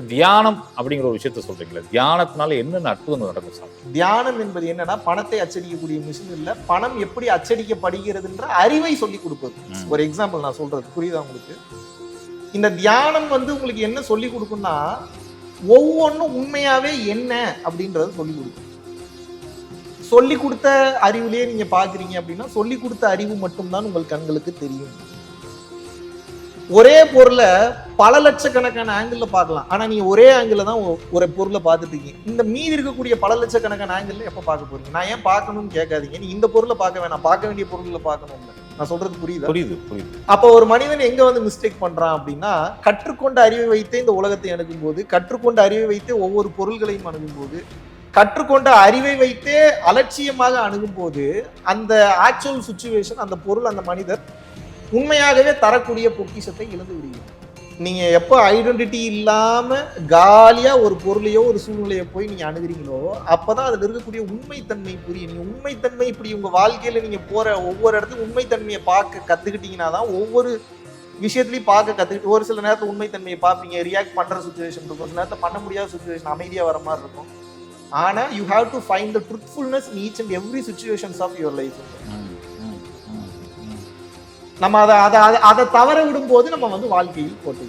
தியானம் அப்படிங்கிற ஒரு விஷயத்த சொல்றீங்களா தியானத்தினால என்னென்ன அற்புதங்கள் நடக்கும் சார் தியானம் என்பது என்னன்னா பணத்தை அச்சடிக்கக்கூடிய மிஷின் இல்ல பணம் எப்படி அச்சடிக்கப்படுகிறதுன்ற அறிவை சொல்லி கொடுப்பது. ஒரு எக்ஸாம்பிள் நான் சொல்றது. புரியுதா உங்களுக்கு? இந்த தியானம் வந்து உங்களுக்கு என்ன சொல்லி கொடுக்கும்னா ஒவ்வொன்றும் உண்மையாவே என்ன அப்படின்றத சொல்லி கொடுக்கும். சொல்லி கொடுத்த அறிவுலயே நீங்க பாக்குறீங்க அப்படின்னா சொல்லி கொடுத்த அறிவு மட்டும்தான் உங்கள் கண்களுக்கு தெரியும். ஒரே பொருளை பல லட்சக்கணக்கான ஆங்கிள் பார்க்கலாம். ஆனா நீங்க ஒரே ஆங்கிள் தான் ஒரு பொருளை பார்த்துட்டு இருக்கீங்க. இந்த மீதி இருக்கக்கூடிய பல லட்சக்கணக்கான ஆங்கிள் எப்ப பார்க்க போறீங்க? நான் ஏன் பார்க்கணும்னு கேட்காதீங்க. நீ இந்த பொருளை பார்க்க வேணாம். பார்க்க வேண்டிய பொருள்ல பார்க்கணும் நான் சொல்றது புரியுதா? புரியுது புரியுது. அப்போ ஒரு மனிதன் எங்க வந்து மிஸ்டேக் பண்றான் அப்படின்னா கற்றுக்கொண்ட அறிவை வைத்தே இந்த உலகத்தை அணுகும் போது கற்றுக்கொண்ட அறிவை வைத்தே ஒவ்வொரு பொருள்களையும் அணுகும் போது கற்றுக்கொண்ட அறிவை வைத்தே அலட்சியமாக அணுகும் போது அந்த ஆக்சுவல் சுச்சுவேஷன் அந்த பொருள் அந்த மனிதர் உண்மையாகவே தரக்கூடிய பொக்கிஷத்தை இழந்து விடுவீங்க நீங்கள் எப்போ ஐடென்டிட்டி இல்லாமல் காலியாக ஒரு பொருளையோ ஒரு சூழ்நிலையோ போய் நீங்கள் அணுகிறீங்களோ அப்போ தான் அதில் இருக்கக்கூடிய உண்மைத்தன்மை புரியும். நீங்கள் உண்மைத்தன்மை இப்படி உங்கள் வாழ்க்கையில் நீங்கள் போகிற ஒவ்வொரு இடத்துக்கும் உண்மைத்தன்மையை பார்க்க கற்றுக்கிட்டீங்கன்னா தான் ஒவ்வொரு விஷயத்துலையும் பார்க்க கற்றுக்கிட்டு ஒரு சில நேரத்தில் உண்மைத்தன்மையை பார்ப்பீங்க. ரியாக்ட் பண்ணுற சுச்சுவேஷன் இருக்கும். ஒரு சில பண்ண முடியாத சுச்சுவேஷன் அமைதியாக வர மாதிரி இருக்கும். ஆனால் you have to find the truthfulness in each and every situations of your life நம்ம அதை அதை அதை- அதை தவற விடும்போது நம்ம வந்து வாழ்க்கையில் போட்டு